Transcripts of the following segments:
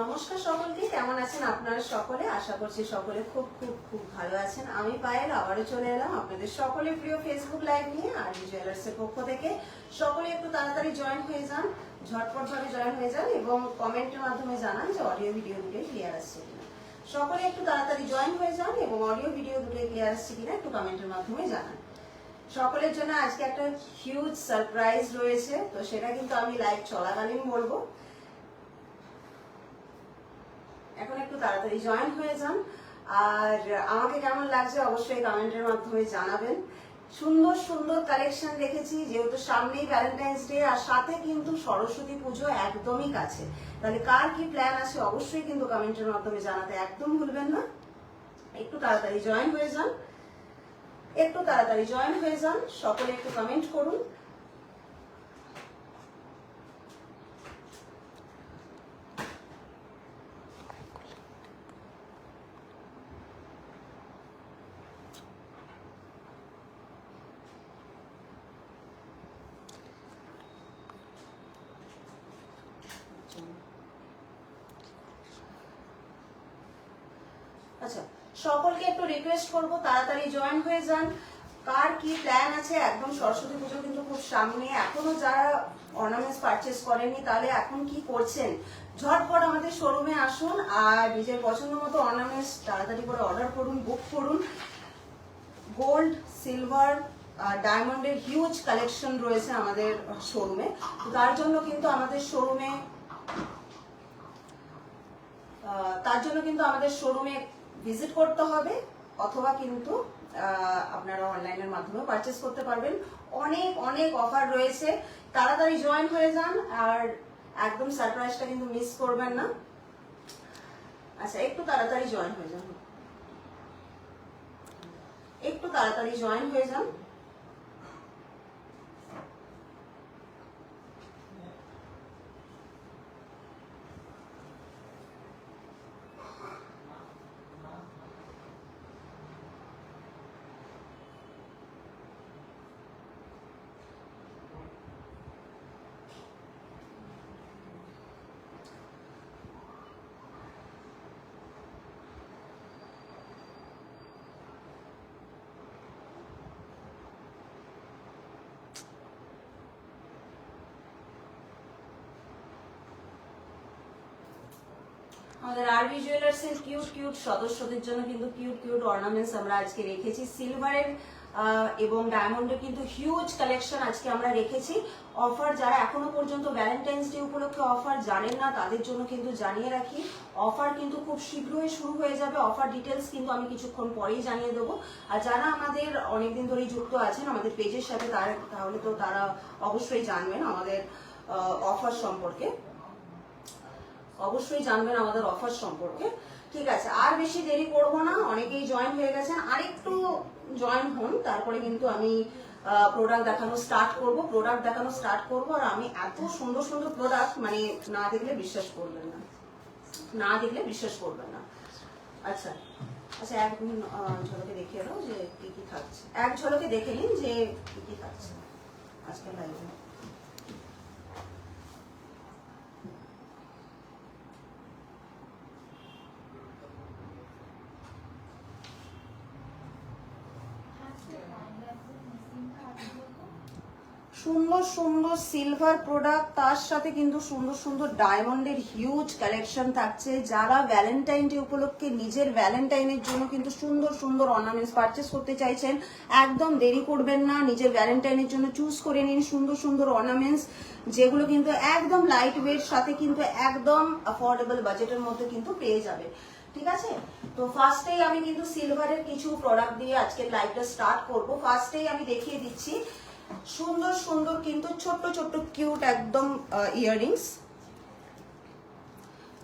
নমস্কার সকলকে কেমন আছেন আপনারা সকলে? আশা করছি সকলে খুব খুব খুব ভালো আছেন। আমি পায়েল, আবারও চলে এলাম আপনাদের সকলে প্রিয় ফেসবুক লাইভ নিয়ে, আর জুয়েলার্সের পক্ষ থেকে। সকলে একটু তাড়াতাড়ি জয়েন হয়ে যান, ঝটপট ভাবে জয়েন হয়ে যান এবং কমেন্টের মাধ্যমে জানান যে অডিও ভিডিও দুটোই ক্লিয়ার আসছে কিনা। সকলে একটু তাড়াতাড়ি জয়েন হয়ে যান এবং অডিও ভিডিও দুটোই ক্লিয়ার আসছে কিনা একটু কমেন্টের মাধ্যমে জানান। সকলের জন্য আজকে একটা হিউজ সারপ্রাইজ রয়েছে, তো সেটা কিন্তু আমি লাইভ চলাকালীন বলব। এখন একটু তাড়াতাড়ি জয়েন হয়ে যান। আর আমাকে কেমন লাগছে অবশ্যই কমেন্টের মাধ্যমে জানাবেন। সুন্দর সুন্দর কালেকশন দেখেছি, যেহেতু সামনেই ভ্যালেন্টাইন্স ডে আর সাথে কিন্তু সরস্বতী পুজো একদমই কাছে। তাহলে কার কি প্ল্যান আছে অবশ্যই কিন্তু কমেন্টের মাধ্যমে জানাতে একদম ভুলবেন না। একটু তাড়াতাড়ি জয়েন হয়ে যান। একটু তাড়াতাড়ি জয়েন হয়ে যান। সকলে একটু কমেন্ট করুন আচ্ছা সকলকে একটু রিকোয়েস্ট করব, তাড়াতাড়ি জয়েন হয়ে যান। কার কি প্ল্যান আছে? একদম সরস্বতী পুজো কিন্তু খুব সামনে। এখনও যারা অর্নামেন্টস পারচেস করেননি, তাহলে এখন কি করছেন? ঝটপট আমাদের শোরুমে আসুন আর নিজের পছন্দ মতো অর্নামেন্টস তাড়াতাড়ি করে অর্ডার করুন বুক করুন। গোল্ড সিলভার ডায়মন্ডের হিউজ কালেকশন রয়েছে আমাদের শোরুমে তার জন্য কিন্তু আমাদের শোরুমে তার জন্য কিন্তু আমাদের শোরুমে ভিজিট করতে হবে। অথবা কিন্তু আপনারা অনলাইনের মাধ্যমে পারচেস করতে পারবেন। অনেক অনেক অফার রয়েছে। তাড়াতাড়ি জয়েন হয়ে যান আর একদম সারপ্রাইজটা কিন্তু মিস করবেন না। আচ্ছা একটু তাড়াতাড়ি জয়েন হয়ে যান। একটু তাড়াতাড়ি জয়েন হয়ে যান। আমাদের আরবি জুয়েলার্স এর কিউট কিউট সদস্যদের জন্য কিন্তু কিউট কিউট অর্নামেন্টস আমরা আজকে রেখেছি। সিলভারের এবং ডায়মন্ডের কিন্তু হিউজ কালেকশন আজকে আমরা রেখেছি। অফার যারা এখনও পর্যন্ত ভ্যালেন্টাইন্স ডে উপলক্ষে অফার জানেন না, তাদের জন্য কিন্তু জানিয়ে রাখি অফার কিন্তু খুব শীঘ্রই শুরু হয়ে যাবে। অফার ডিটেলস কিন্তু আমি কিছুক্ষণ পরেই জানিয়ে দেবো। আর যারা আমাদের অনেকদিন ধরেই যুক্ত আছেন আমাদের পেজের সাথে, তারা তাহলে তো তারা অবশ্যই জানবেন আমাদের অফার সম্পর্কে। অবশ্যই জানবেন আমাদের অফার সম্পর্কে। ঠিক আছে, আর বেশি দেরি করব না, অনেকেই জয়েন হয়ে গেছেন। আরেকটু জয়েন হন, তারপরে কিন্তু আমি প্রোডাক্ট দেখানো স্টার্ট করব। প্রোডাক্ট দেখানো স্টার্ট করব, আর আমি এত সুন্দর সুন্দর প্রোডাক্ট মানে না দেখলে বিশ্বাস করবেন না। না দেখলে বিশ্বাস করবেন না। আচ্ছা আচ্ছা এক ঝলকে দেখিয়ে দাও যে কি কি থাকছে। এক ঝলকে দেখে নিন যে কি কি থাকছে। আজকে লাইভে সুন্দর সিলভার প্রোডাক্ট তার সাথে কিন্তু সুন্দর সুন্দর ডায়মন্ডের হিউজ কালেকশন থাকছে। যারা ভ্যালেন্টাইন ডে উপলক্ষে নিজের ভ্যালেন্টাইনের জন্য কিন্তু সুন্দর সুন্দর অর্নামেন্টস পারচেস করতে চাইছেন, একদম দেরি করবেন না। নিজের ভ্যালেন্টাইনের জন্য চুজ করে নিন সুন্দর সুন্দর অর্নামেন্টস যেগুলো কিন্তু একদম লাইট ওয়েট সাথে কিন্তু একদম অ্যাফোর্ডেবল বাজেটের মধ্যে কিন্তু পেয়ে যাবে। ঠিক আছে? তো ফার্স্টেই আমি কিন্তু সিলভারের কিছু প্রোডাক্ট দিয়ে আজকের লাইভটা স্টার্ট করব। ফার্স্টেই আমি দেখিয়ে দিচ্ছি সুন্দর সুন্দর কিন্তু ছোট্ট ছোট্ট কিউট একদম ইয়াররিংস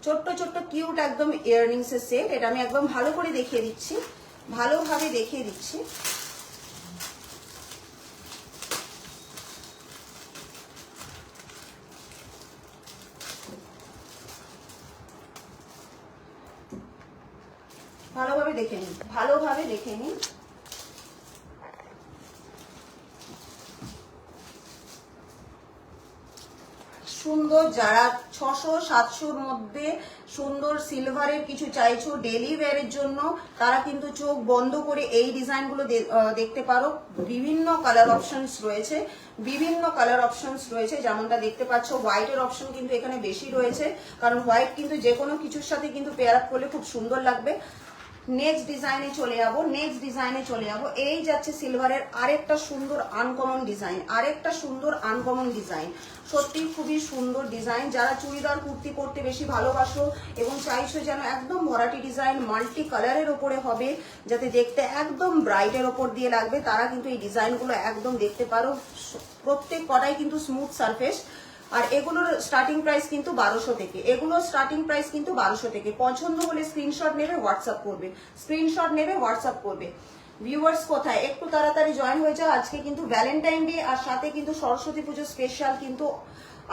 ছোট্ট ছোট্ট কিউট একদম ইয়াররিংস এর সেট এটা আমি একদম ভালো করে দেখিয়ে দিচ্ছি। ভালোভাবে দেখিয়ে দিচ্ছি। ভালোভাবে দেখে নিন। ভালোভাবে দেখে নিন। সুন্দর, যারা ছশো, সাতশোর মধ্যে সুন্দর সিলভারের কিছু চাইছো ডেলি ওয়্যারের জন্য, তারা কিন্তু চোখ বন্ধ করে এই ডিজাইনগুলো দেখতে পারো। বিভিন্ন কালার অপশনস রয়েছে, বিভিন্ন কালার অপশনস রয়েছে, যেমনটা দেখতে পাচ্ছ হোয়াইটের অপশন কিন্তু এখানে বেশি রয়েছে, কারণ হোয়াইট কিন্তু যে কোনো কিছুর সাথে কিন্তু পেয়ার আপ করলে খুব সুন্দর লাগবে। নেক্সট ডিজাইনে চলে যাব নেক্সট ডিজাইনে চলে যাব। এই যাচ্ছে সিলভারের আরেকটা সুন্দর আনকমন ডিজাইন আরেকটা সুন্দর আনকমন ডিজাইন সত্যি খুবই সুন্দর ডিজাইন যারা চুড়িদার, কুর্তি পরতে বেশি ভালোবাসো এবং চাইছো যেন একদম ভরাটি ডিজাইন মাল্টি কালারের ওপরে হবে, যাতে দেখতে একদম ব্রাইটের ওপর দিয়ে লাগবে, তারা কিন্তু এই ডিজাইনগুলো একদম দেখতে পারো। প্রত্যেক কটাই কিন্তু স্মুথ সারফেস আর এগুলোর স্টার্টিং প্রাইস কিন্তু বারোশো থেকে। এগুলোর স্টার্টিং প্রাইস কিন্তু বারোশো থেকে। পছন্দ হলে স্ক্রিনশট নেবে হোয়াটসঅ্যাপ করবে। স্ক্রিনশট নেবে হোয়াটসঅ্যাপ করবে। ভিউয়ার্স কোথায়? একটু তাড়াতাড়ি জয়েন হয়ে যাও। আজকে কিন্তু ভ্যালেন্টাইন ডে আর সাথে কিন্তু সরস্বতী পুজো স্পেশাল কিন্তু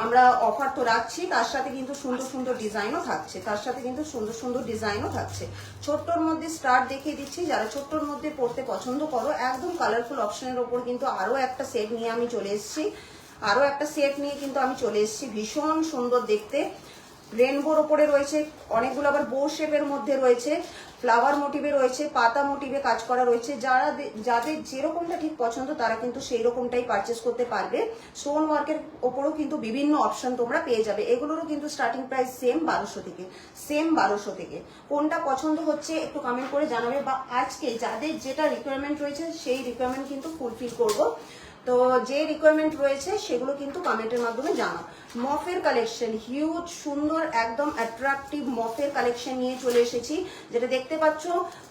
আমরা অফার তো রাখছি। তার সাথে কিন্তু সুন্দর সুন্দর ডিজাইনও থাকছে। তার সাথে কিন্তু সুন্দর সুন্দর ডিজাইনও থাকছে। ছোট্টর মধ্যে স্টার্ট দেখিয়ে দিচ্ছি। যারা ছোট্টর মধ্যে পড়তে পছন্দ করো, একদম কালারফুল অপশনের ওপর কিন্তু আরও একটা সেট নিয়ে আমি চলে এসেছি। আরও একটা সেট নিয়ে কিন্তু আমি চলে এসেছি। ভীষণ সুন্দর দেখতে। রেনবোর ওপরে রয়েছে, অনেকগুলো আবার বো শেপের মধ্যে রয়েছে ফ্লাওয়ার মোটিভে রয়েছে, পাতা মোটিভে কাজ করা রয়েছে। যারা যাদের যেরকমটা ঠিক পছন্দ, তারা কিন্তু সেই রকমটাই পারচেস করতে পারবে। স্টোন ওয়ার্কের ওপরও কিন্তু বিভিন্ন অপশন তোমরা পেয়ে যাবে। এগুলোরও কিন্তু স্টার্টিং প্রাইস সেম বারোশো থেকে সেম বারোশো থেকে। কোনটা পছন্দ হচ্ছে একটু কমেন্ট করে জানাবে। বা আজকে যাদের যেটা রিকোয়ারমেন্ট রয়েছে, সেই রিকোয়ারমেন্ট কিন্তু ফুলফিল করব। তো যে রিকোয়ারমেন্ট রয়েছে, সেগুলো কিন্তু কমেন্টের মাধ্যমে জানাও। মফের কালেকশন হিউজ সুন্দর, একদম অ্যাট্রাকটিভ মফের কালেকশন নিয়ে চলে এসেছি। যেটা দেখতে পাচ্ছ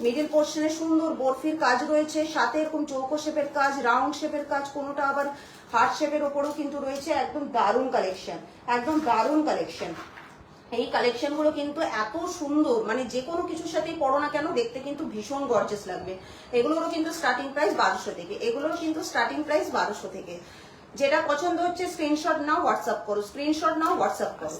মিডিল পোর্শনে সুন্দর বরফির কাজ রয়েছে, সাথে এরকম চৌকো শেপের কাজ রাউন্ড শেপের কাজ, কোনোটা আবার হার্ট শেপের ওপরও কিন্তু রয়েছে। একদম দারুণ কালেকশন একদম দারুণ কালেকশন এই কালেকশনগুলো কিন্তু এত সুন্দর মানে যে কোনো কিছুর সাথেই পড়ো না কেন, দেখতে কিন্তু ভীষণ গর্জেস লাগবে। এগুলোরও কিন্তু স্টার্টিং প্রাইস বারোশো থেকে এগুলোর কিন্তু স্টার্টিং প্রাইস বারোশো থেকে। যেটা পছন্দ হচ্ছে স্ক্রিনশট নাও হোয়াটসঅ্যাপ করো স্ক্রিনশট নাও হোয়াটসঅ্যাপ করো।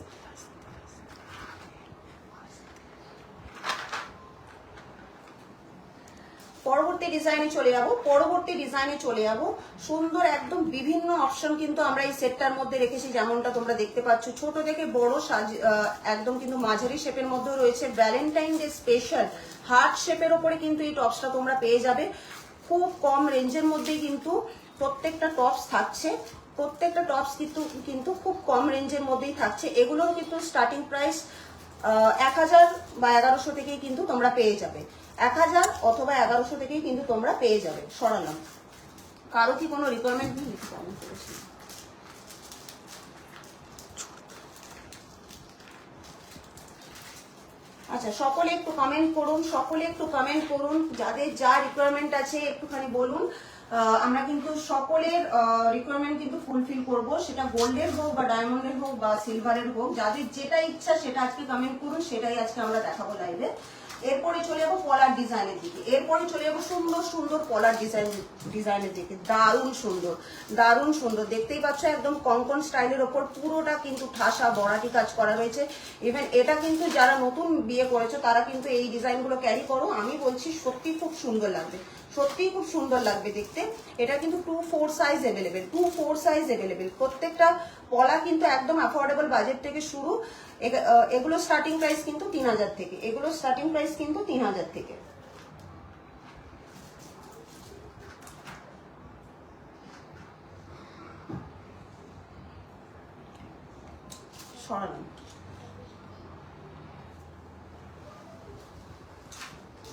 পরবর্তী ডিজাইনে চলে যাব। পরবর্তী ডিজাইনে চলে যাব। সুন্দর, একদম বিভিন্ন অপশন কিন্তু আমরা এই সেটটার মধ্যে রেখেছি, যেমনটা তোমরা দেখতে পাচ্ছ। ছোট থেকে বড় সাজ একদম কিন্তু মাঝারি শেপের মধ্যে রয়েছে। ভ্যালেন্টাইন ডে স্পেশাল হার্ট শেপের ওপরে কিন্তু এই টপসটা তোমরা পেয়ে যাবে। খুব কম রেঞ্জের মধ্যেই কিন্তু প্রত্যেকটা টপস থাকছে। প্রত্যেকটা টপস কিন্তু কিন্তু খুব কম রেঞ্জের মধ্যেই থাকছে। এগুলোও কিন্তু স্টার্টিং প্রাইস এক হাজার বা এগারোশো থেকেই কিন্তু তোমরা পেয়ে যাবে। এক হাজার অথবা এগারোশো থেকেই কিন্তু তোমরা পেয়ে যাবে সরালাম। কারও কি কোনো রিকোয়ারমেন্ট নেই? আচ্ছা সকলে একটু কমেন্ট করুন, সকলে একটু কমেন্ট করুন, যাদের যা রিকোয়ারমেন্ট আছে একটুখানি বলুন। আমরা কিন্তু সকলের রিকোয়ারমেন্ট কিন্তু ফুলফিল করব। সেটা গোল্ডের হোক বা ডায়মন্ডের হোক বা সিলভারের হোক, যাদের যেটা ইচ্ছা সেটা আজকে কমেন্ট করুন, সেটাই আজকে আমরা দেখাবো লাইভে এরপরে চলে যাব পলার ডিজাইনের দিকে। এরপরে চলে যাব সুন্দর সুন্দর পলার ডিজাইন ডিজাইনের দিকে। দারুণ সুন্দর দারুণ সুন্দর। দেখতেই পাচ্ছ একদম কঙ্কন স্টাইলের ওপর পুরোটা কিন্তু ঠাসা বড়াটি কাজ করা হয়েছে। ইভেন এটা কিন্তু যারা নতুন বিয়ে করেছে, তারা কিন্তু এই ডিজাইনগুলো ক্যারি করো। আমি বলছি সত্যি খুব সুন্দর লাগবে। সত্যিই খুব সুন্দর লাগবে দেখতে। এটা কিন্তু two four size available two four size available প্রত্যেকটা পলা কিন্তু একদম অ্যাফোর্ডেবল বাজেট থেকে শুরু। এগ- এগুলো স্টার্টিং প্রাইস কিন্তু তিন হাজার থেকে। এগুলো স্টার্টিং প্রাইস কিন্তু তিন হাজার থেকে।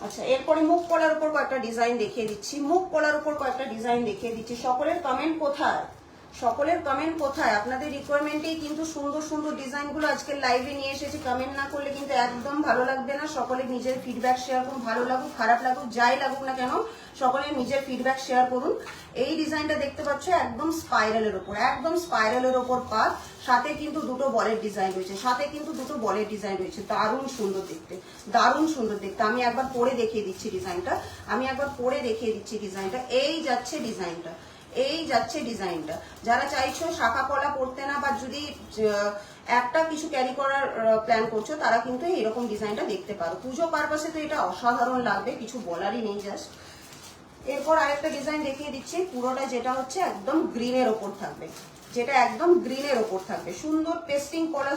আচ্ছা এরপরে মুখ পলার উপর কয়েকটা ডিজাইন দেখিয়ে দিচ্ছি। মুখ পলার উপর কয়েকটা ডিজাইন দেখিয়ে দিচ্ছি। সকলের কমেন্ট কোথায়? সকলের কমেন্ট কোথায়? আপনাদের রিকোয়ারমেন্টেই কিন্তু সুন্দর সুন্দর ডিজাইনগুলো আজকে লাইভে নিয়ে এসেছি। কমেন্ট না করলে কিন্তু একদম ভালো লাগবে না। সকলে নিজের ফিডব্যাক শেয়ার করুন। ভালো লাগুক, খারাপ লাগুক, যাই লাগুক না কেন, সকলে নিজের ফিডব্যাক শেয়ার করুন। এই ডিজাইনটা দেখতে পাচ্ছ একদম স্পাইরালের ওপর, একদম স্পাইরালের ওপর পাত। সাথে কিন্তু দুটো বলের ডিজাইন রয়েছে। সাথে কিন্তু দুটো বলের ডিজাইন রয়েছে। দারুণ সুন্দর দেখতে, দারুণ সুন্দর দেখতে। আমি একবার পরে দেখিয়ে দিচ্ছি ডিজাইনটা আমি একবার পরে দেখিয়ে দিচ্ছি ডিজাইনটা এই যাচ্ছে ডিজাইনটা এই যাচ্ছে ডিজাইনটা। যারা চাইছো শাখা পলা পড়তে না বা যদি একটা কিছু ক্যারি করার প্ল্যান করছ, তারা কিন্তু এরকম ডিজাইনটা দেখতে পারো। পুজো পারপাসে তো এটা অসাধারণ লাগবে, কিছু বলারই নেই জাস্ট এরপর আরেকটা ডিজাইন দেখিয়ে দিচ্ছি, পুরোটা যেটা হচ্ছে একদম গ্রিনের ওপর থাকবে। যেটা একদম গ্রিনের ওপর থাকবে। সুন্দর পেস্টিং করা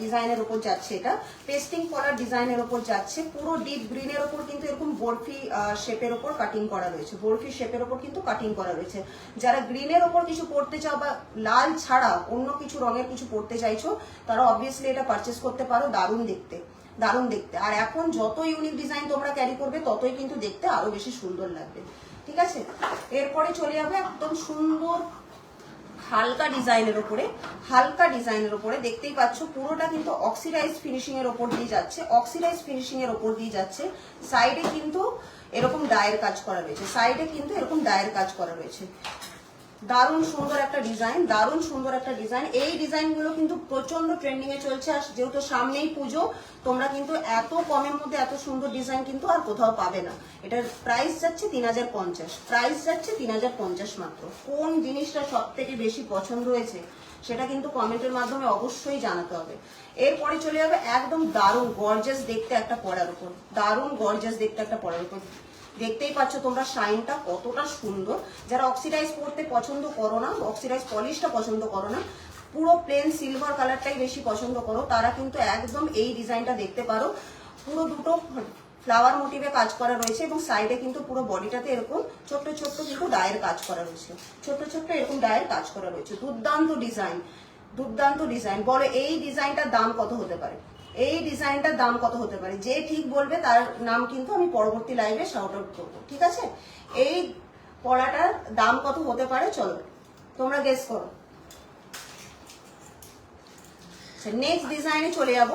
ডিজাইনের ওপর যাচ্ছে এটা। পেস্টিং করার ডিজাইনের ওপর যাচ্ছে। পুরো ডিপ গ্রিনের ওপর কিন্তু এরকম বরফি শেপের ওপর কাটিং করা রয়েছে। বরফি শেপের ওপর কিন্তু কাটিং করা রয়েছে। যারা গ্রিনের ওপর কিছু পড়তে চাও বা লাল ছাড়া অন্য কিছু রঙের কিছু পড়তে চাইছো, তারা অবভিয়াসলি এটা পারচেস করতে পারো দারুণ দেখতে। দারুণ দেখতে। আর এখন যত ইউনিক ডিজাইন তোমরা ক্যারি করবে, ততই কিন্তু দেখতে আরও বেশি সুন্দর লাগবে। ঠিক আছে? এরপরে চলে যাবে একদম সুন্দর হালকা ডিজাইনের ওপরে হালকা ডিজাইনের ওপরে দেখতেই পাচ্ছ পুরোটা কিন্তু অক্সিডাইজ ফিনিশিং এর উপর দিয়ে যাচ্ছে অক্সিডাইজ ফিনিশিং এর উপর দিয়ে যাচ্ছে। সাইডে কিন্তু এরকম ডায়ের কাজ করা রয়েছে সাইডে কিন্তু এরকম ডায়ের কাজ করা রয়েছে। দারুণ সুন্দর একটা ডিজাইন দারুণ সুন্দর একটা ডিজাইন এই ডিজাইনগুলো কিন্তু প্রচণ্ড ট্রেন্ডিং এ চলছে আর যেহেতু সামনেই পুজো, তোমরা কিন্তু এত কমের মধ্যে এত সুন্দর ডিজাইন কিন্তু আর কোথাও পাবে না। এটার প্রাইস যাচ্ছে তিন হাজার পঞ্চাশ। প্রাইস যাচ্ছে তিন হাজার পঞ্চাশ মাত্র। কোন জিনিসটা সব থেকে বেশি পছন্দ হয়েছে, সেটা কিন্তু কমেন্টের মাধ্যমে অবশ্যই জানাতে হবে। এরপরে চলে যাবে একদম দারুণ গর্জাস দেখতে একটা পড়ার উপর। দারুণ গর্জাস দেখতে একটা পড়ার উপর। দেখতেই পাচ্ছ তোমরা শাইনটা কতটা সুন্দর। যারা অক্সিডাইজ করতে পছন্দ করো না অক্সিডাইজ পলিশটা পছন্দ করো না, পুরো প্লেন সিলভার কালারটাই বেশি পছন্দ করো, তারা কিন্তু একদম এই ডিজাইনটা দেখতে পারো। পুরো দুটো ফ্লাওয়ার মোটিভে কাজ করা রয়েছে এবং সাইডে কিন্তু পুরো বডিটাতে এরকম ছোট্ট ছোট্ট কিন্তু ডায়ের কাজ করা রয়েছে। ছোট্ট ছোট্ট এরকম ডায়ের কাজ করা রয়েছে। দুর্দান্ত ডিজাইন দুর্দান্ত ডিজাইন বলো এই ডিজাইনটার দাম কত হতে পারে? এই ডিজাইনটার দাম কত হতে পারে? যে ঠিক বলবে তার নাম কিন্তু আমি পরবর্তী লাইভে শাউট আউট করব, ঠিক আছে? এই পড়াটার দাম কত হতে পারে? চলো, তোমরা গেস করো। নেক্সট ডিজাইনে চলে যাব।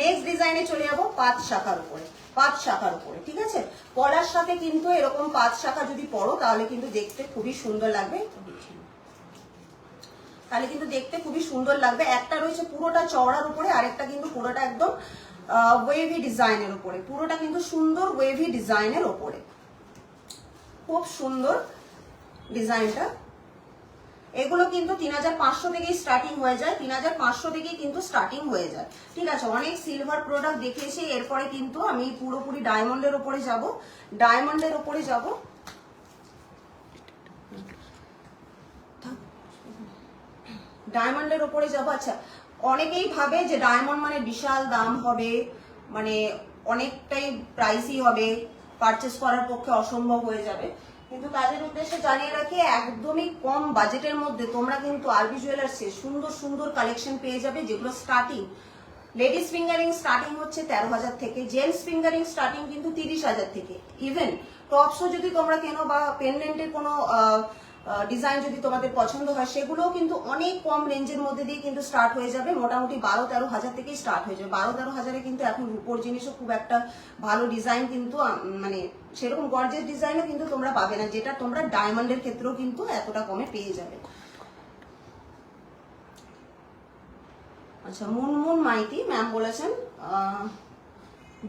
নেক্সট ডিজাইনে চলে যাব পাঁচ শাখার উপরে, পাঁচ শাখার উপরে, ঠিক আছে? পলার সাথে কিন্তু এরকম পাঁচ শাখা যদি পড়ো, তাহলে কিন্তু দেখতে খুবই সুন্দর লাগবে। তাহলে কিন্তু দেখতে খুবই সুন্দর লাগবে। একটা রয়েছে পুরোটা চওড়ার উপরে, আরেকটা কিন্তু পুরোটা একদম ওয়েভি ডিজাইনের উপরে। পুরোটা কিন্তু সুন্দর ওয়েভি ডিজাইনের উপরে। খুব সুন্দর ডিজাইনটা এগুলো কিন্তু তিন হাজার পাঁচশো থেকেই স্টার্টিং হয়ে যায়। তিন হাজার পাঁচশো থেকেই কিন্তু স্টার্টিং হয়ে যায়। ঠিক আছে, অনেক সিলভার প্রোডাক্ট দেখিয়েছি। এরপরে কিন্তু আমি পুরোপুরি ডায়মন্ডের ওপরে যাব। ডায়মন্ডের ওপরে যাব। ডায়মন্ডের ওপরে যাব। আচ্ছা অনেকেই ভাবে যে ডায়মন্ড মানে বিশাল দাম হবে মানে অনেকটাই প্রাইসই হবে পারচেস করার পক্ষে অসম্ভব হয়ে যাবে। কিন্তু তাদের উদ্দেশ্যে জানিয়ে রাখি, একদমই কম বাজেটের মধ্যে তোমরা কিন্তু আরবি জুয়েলার্সে সুন্দর সুন্দর কালেকশন পেয়ে যাবে, যেগুলো স্টার্টিং লেডিস ফিঙ্গারিং স্টার্টিং হচ্ছে তেরো হাজার থেকে জেন্টস ফিঙ্গারিং স্টার্টিং কিন্তু তিরিশ হাজার থেকে। ইভেন টপসও যদি তোমরা কেনো বা পেন্ডেন্টের কোনো ডিজাইন যদি তোমাদের পছন্দ হয়, সেগুলোও কিন্তু অনেক কম রেঞ্জের মধ্যে দিয়ে কিন্তু স্টার্ট হয়ে যাবে। মোটামুটি বারো তেরো হাজার থেকেই স্টার্ট হয়ে যাবে। বারো তেরো হাজারে কিন্তু এখন রুপোর জিনিসও খুব একটা ভালো ডিজাইন কিন্তু মানে সেরকম গর্জেস ডিজাইনও কিন্তু তোমরা পাবে না, যেটা তোমরা ডায়মন্ডের ক্ষেত্রেও কিন্তু এতটা কমে পেয়ে যাবে। আচ্ছা মুনমুন মাইতি ম্যাম বলেছেন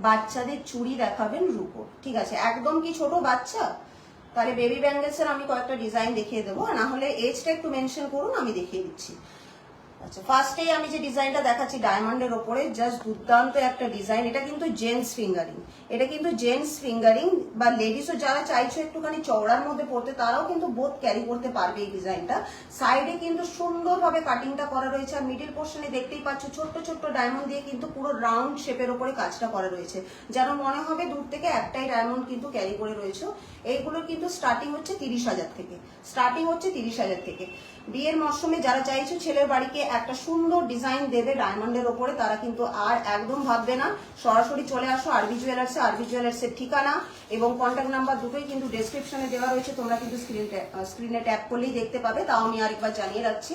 বাচ্চাদের চুড়ি দেখাবেন রূপো ঠিক আছে, একদম কি ছোট বাচ্চা? তাহলে বেবি ব্যাঙ্গেলসের আমি কয়েকটা ডিজাইন দেখিয়ে দেবো। না হলে এজটা একটু মেনশন করুন, আমি দেখিয়ে দিচ্ছি। আচ্ছা ফার্স্টেই আমি যে ডিজাইনটা দেখাচ্ছি ডায়মন্ডের ওপরে জাস্ট দুর্দান্ত একটা ডিজাইন এটা কিন্তু জেন্টস ফিঙ্গারিং এটা কিন্তু জেন্টস ফিঙ্গারিং বা লেডিসও যারা চাইছো একটুখানি চওড়ার মধ্যে পড়তে, তারাও কিন্তু বোধ ক্যারি করতে পারবে এই ডিজাইনটা সাইডে কিন্তু সুন্দরভাবে কাটিংটা করা রয়েছে আর মিডিল পোর্শনে দেখতেই পাচ্ছ ছোট্ট ছোট্ট ডায়মন্ড দিয়ে কিন্তু পুরো রাউন্ড শেপের ওপরে কাজটা করা রয়েছে। যেন মনে হবে দূর থেকে একটাই ডায়মন্ড কিন্তু ক্যারি করে রয়েছে। এইগুলোর কিন্তু স্টার্টিং হচ্ছে তিরিশ হাজার থেকে। স্টার্টিং হচ্ছে তিরিশ হাজার থেকে। বিয়ের মরশুমে যারা চাইছো ছেলের বাড়িকে একটা সুন্দর ডিজাইন দেবে ডায়মন্ডের ওপরে, তারা কিন্তু আর একদম ভাববে না। সরাসরি চলে আসো আরবি জুয়েলার্সে আরবি জুয়েলার্সের ঠিকানা এবং কন্ট্যাক্ট নাম্বার দুটোই কিন্তু ডেসক্রিপশনে দেওয়া রয়েছে। তোমরা কিন্তু স্ক্রিন স্ক্রিনে ট্যাপ করলেই দেখতে পাবে। তাও আমি আরেকবার জানিয়ে রাখছি,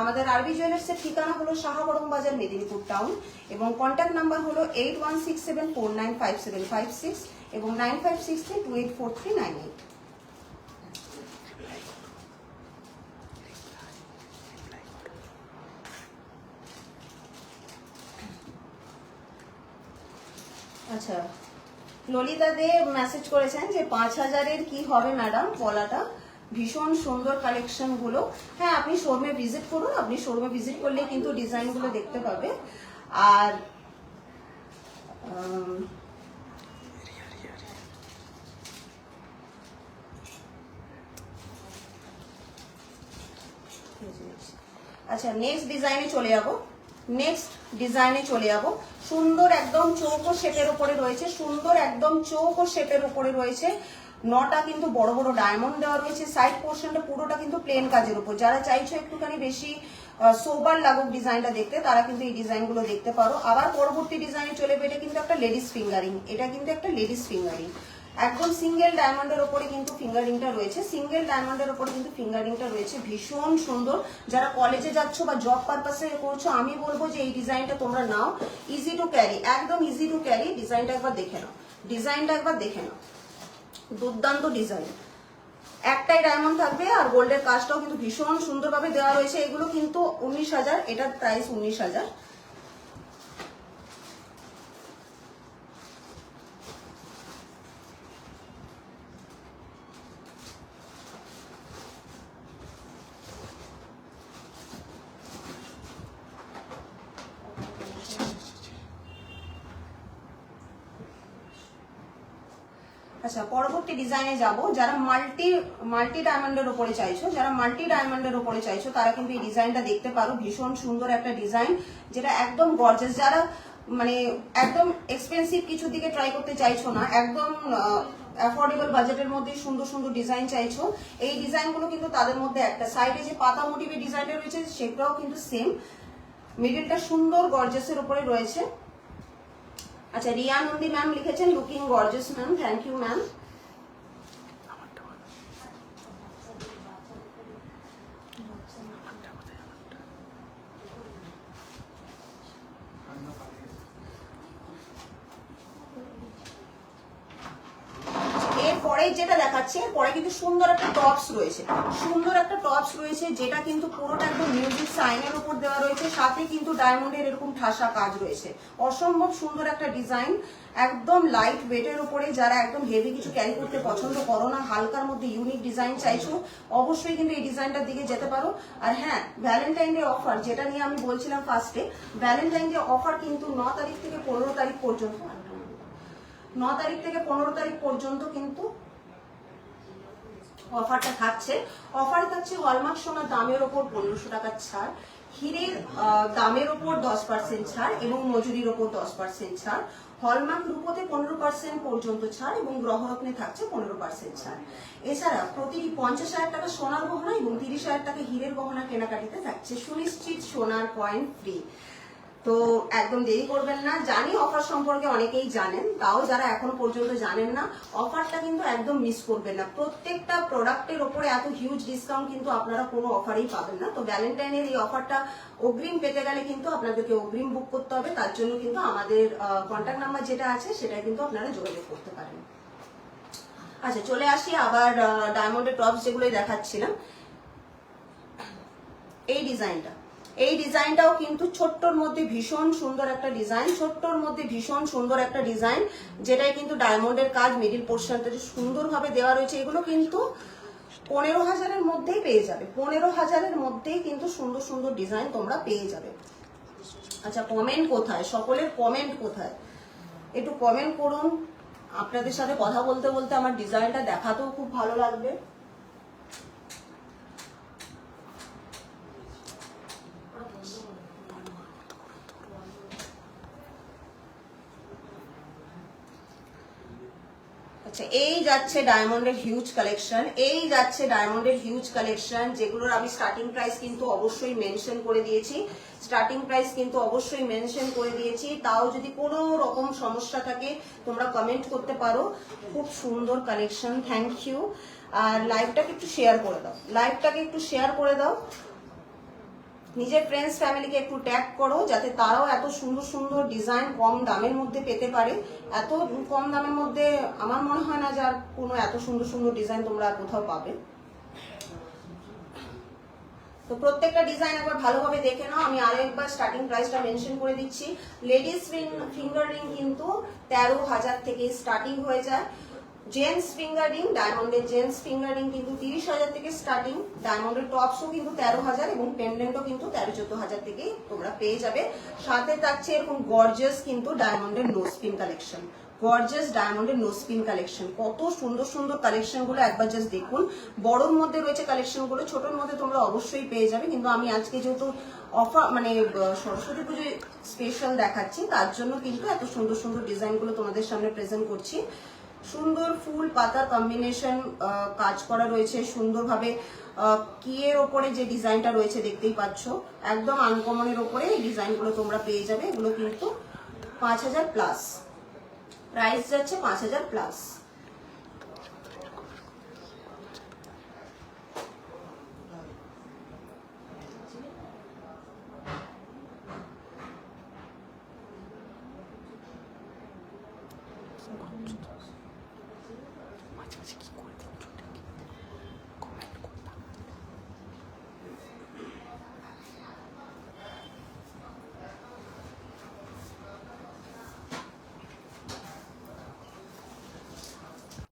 আমাদের আরবি জুয়েলার্সের ঠিকানা হলো শাহাবরম বাজার, মেদিনীপুর টাউন এবং কন্ট্যাক্ট নাম্বার হলো eight one six seven four nine five seven five six এবং nine five six three two eight four three nine eight আচ্ছা। ললিতা দে মেসেজ করেছেন যে, পাঁচ হাজারের কি হবে ম্যাডাম পলাটা ভীষণ সুন্দর কালেকশনগুলো। হ্যাঁ আপনি শোরুমে ভিজিট করুন। আপনি শোরুমে ভিজিট করলে কিন্তু ডিজাইনগুলো দেখতে পাবে। আর আচ্ছা নেক্সট ডিজাইনে চলে যাব। নেক্সট ডিজাইনে চলে যাব। সুন্দর একদম চোখ ও শেপের উপরে রয়েছে, সুন্দর একদম চোখ ও শেপের উপরে রয়েছে। নটা কিন্তু বড় বড় ডায়মন্ড দেওয়া রয়েছে সাইড পোর্শনটা পুরোটা কিন্তু প্লেন কাজের উপর। যারা চাইছো একটুখানি বেশি সোবার লাগুক ডিজাইনটা দেখতে, তারা কিন্তু এই ডিজাইনগুলো দেখতে পারো। আবার পরবর্তী ডিজাইনে চলে পেলে কিন্তু একটা লেডিস ফিঙ্গারিং এটা কিন্তু একটা লেডিস ফিঙ্গারিং একদম সিঙ্গেল ডায়মন্ডের ওপরে কিন্তু ফিঙ্গারিংটা রয়েছে। সিঙ্গেল ডায়মন্ডের ওপরে কিন্তু ফিঙ্গারিংটা রয়েছে। ভীষণ সুন্দর। যারা কলেজে যাচ্ছ বা জব পারপাসে করছ, আমি বলব যে এই ডিজাইনটা তোমরা নাও। ইজি টু ক্যারি একদম ইজি টু ক্যারি ডিজাইনটা একবার দেখে নাও। ডিজাইনটা একবার দেখে নাও। দুর্দান্ত ডিজাইন একটাই ডায়মন্ড থাকবে আর গোল্ডের কাজটাও কিন্তু ভীষণ সুন্দরভাবে দেওয়া রয়েছে। এগুলো কিন্তু উনিশ হাজার, এটার প্রাইস উনিশ হাজার আচ্ছা পরবর্তী ডিজাইনে যাব। যারা মাল্টি মাল্টি ডায়মন্ডের উপরে চাইছো, যারা মাল্টি ডায়মন্ডের উপরে চাইছো, তারা কিন্তু এই ডিজাইনটা দেখতে পারো। ভীষণ সুন্দর একটা ডিজাইন, যেটা একদম গর্জাস যারা মানে একদম এক্সপেন্সিভ কিছু দিকে ট্রাই করতে চাইছো না, একদম অ্যাফোর্ডেবল বাজেটের মধ্যে সুন্দর সুন্দর ডিজাইন চাইছো, এই ডিজাইনগুলো কিন্তু তাদের মধ্যে একটা। সাইডে যে পাতা মোটিভের ডিজাইনটা রয়েছে, সেটাও কিন্তু সেম মিডিলটা সুন্দর গর্জাসের উপরে রয়েছে। আচ্ছা রিয়া নন্দী ম্যাম লিখেছেন looking gorgeous ma'am thank you ma'am এরপরে যেটা দেখাচ্ছে এরপরে কিন্তু সুন্দর একটা টপস রয়েছে। সুন্দর একটা টপস রয়েছে, যেটা কিন্তু পুরোটা একদম মিউজিক সাইনের উপর দেওয়া রয়েছে, সাথে কিন্তু ডায়মন্ডের এরকম ঠাসা কাজ রয়েছে। অসম্ভব সুন্দর একটা ডিজাইন একদম লাইট ওয়েটের উপরে যারা একদম হেভি কিছু ক্যারি করতে পছন্দ করো না, হালকার মধ্যে ইউনিক ডিজাইন চাইছো, অবশ্যই কিন্তু এই ডিজাইনটার দিকে যেতে পারো। আর হ্যাঁ ভ্যালেন্টাইন ডে অফার যেটা নিয়ে আমি বলছিলাম ফার্স্টে ভ্যালেন্টাইন ডে অফার কিন্তু ন তারিখ থেকে পনেরো তারিখ পর্যন্ত, ন তারিখ থেকে পনেরো তারিখ পর্যন্ত কিন্তু অফারটা থাকছে। অফার থাকছে হলমার্ক সোনার দামের ওপর পনেরোশো টাকার ছাড়, হিরের দামের ওপর দশ পার্সেন্ট ছাড় এবং মজুরির ওপর দশ পার্সেন্ট ছাড়, হলমার্ক রূপতে পনেরো পার্সেন্ট পর্যন্ত ছাড় এবং গ্রহরত্নে থাকছে পনেরো পার্সেন্ট ছাড়। এছাড়া প্রতিটি পঞ্চাশ হাজার টাকা সোনার গহনা এবং তিরিশ হাজার টাকা হিরের গহনা কেনাকাটিতে থাকছে সুনিশ্চিত সোনার পয়েন্ট ফ্রি তো একদম দেরি করবেন না। জানি অফার সম্পর্কে অনেকেই জানেন, তাও যারা এখন পর্যন্ত জানেন না অফারটা কিন্তু একদম মিস করবেন না। প্রত্যেকটা প্রোডাক্টের ওপরে এত হিউজ ডিসকাউন্ট কিন্তু আপনারা কোনো অফারেই পাবেন না। তো ভ্যালেন্টাইনের এই অফারটা অগ্রিম পেতে গেলে কিন্তু আপনাদেরকে অগ্রিম বুক করতে হবে। তার জন্য কিন্তু আমাদের কন্ট্যাক্ট নাম্বার যেটা আছে সেটা কিন্তু আপনারা যোগাযোগ করতে পারেন। আচ্ছা চলে আসি আবার ডায়মন্ডের টপস যেগুলোই দেখাচ্ছিলাম। এই ডিজাইনটা এই ডিজাইনটাও কিন্তু ছোট্টর মধ্যে ভীষণ সুন্দর একটা ডিজাইন, ছোট্টর মধ্যে ভীষণ সুন্দর একটা ডিজাইন, যেটাই কিন্তু ডায়মন্ডের কাজ মিডিল পোর্শনটা সুন্দরভাবে দেওয়া রয়েছে। এগুলো কিন্তু পনেরো হাজারের মধ্যেই পেয়ে যাবে। পনেরো হাজারের মধ্যেই কিন্তু সুন্দর সুন্দর ডিজাইন তোমরা পেয়ে যাবে। আচ্ছা কমেন্ট কোথায়? সকলের কমেন্ট কোথায়? একটু কমেন্ট করুন। আপনাদের সাথে কথা বলতে বলতে আমার ডিজাইনটা দেখাতেও খুব ভালো লাগবে। এই যাচ্ছে ডায়মন্ডের হিউজ কালেকশন এই যাচ্ছে ডায়মন্ডের হিউজ কালেকশন যেগুলোর আমি স্টার্টিং প্রাইস কিন্তু অবশ্যই মেনশন করে দিয়েছি। স্টার্টিং প্রাইস কিন্তু অবশ্যই মেনশন করে দিয়েছি। তাও যদি কোনো রকম সমস্যা থাকে, তোমরা কমেন্ট করতে পারো। খুব সুন্দর কালেকশন থ্যাংক ইউ আর লাইভটাকে একটু শেয়ার করে দাও। লাইভটাকে একটু শেয়ার করে দাও। নিজের ফ্রেন্ডস ফ্যামিলিকে একটু ট্যাগ করো, যাতে তারাও এত সুন্দর সুন্দর ডিজাইন কম দামের মধ্যে পেতে পারে। এত কম দামের মধ্যে আমার মনে হয় না যে আর কোনো এত সুন্দর সুন্দর ডিজাইন তোমরা কোথাও পাবে। তো প্রত্যেকটা ডিজাইন একবার ভালোভাবে দেখে নাও। আমি আরও একবার স্টার্টিং প্রাইসটা মেনশন করে দিচ্ছি। লেডিস ফিঙ্গার রিং কিন্তু তেরো হাজার থেকে স্টার্টিং হয়ে যায়। জেন্টস ফিঙ্গার ডায়মন্ডের জেন্টস ফিঙ্গার কিন্তু তিরিশ হাজার থেকে স্টার্টিং ডায়মন্ডের টপসও কিন্তু তেরো হাজার এবং পেন্ডেন্টও কিন্তু তেরো চোদ্দ হাজার থেকেই তোমরা পেয়ে যাবে। সাথে থাকছে এরকম গর্জিয়াস কিন্তু ডায়মন্ডের নোজ পিন কালেকশন গর্জাস ডায়মন্ডের নোসপিন কালেকশন কত সুন্দর সুন্দর কালেকশনগুলো একবার জাস্ট দেখুন। বড়োর মধ্যে রয়েছে কালেকশনগুলো, ছোটর মধ্যে তোমরা অবশ্যই পেয়ে যাবে। কিন্তু আমি আজকে যেহেতু অফার মানে সরস্বতী পুজো স্পেশাল দেখাচ্ছি, তার জন্য কিন্তু এত সুন্দর সুন্দর ডিজাইনগুলো তোমাদের সামনে প্রেজেন্ট করছি। সুন্দর ফুল পাতা কম্বিনেশন কাজ করা রয়েছে সুন্দরভাবে। কিয়ের ওপরে যে ডিজাইনটা রয়েছে দেখতেই পাচ্ছ, একদম আনকমনের ওপরে এই ডিজাইনগুলো তোমরা পেয়ে যাবে। এগুলো কিন্তু পাঁচ হাজার প্লাস প্রাইস যাচ্ছে পাঁচ হাজার প্লাস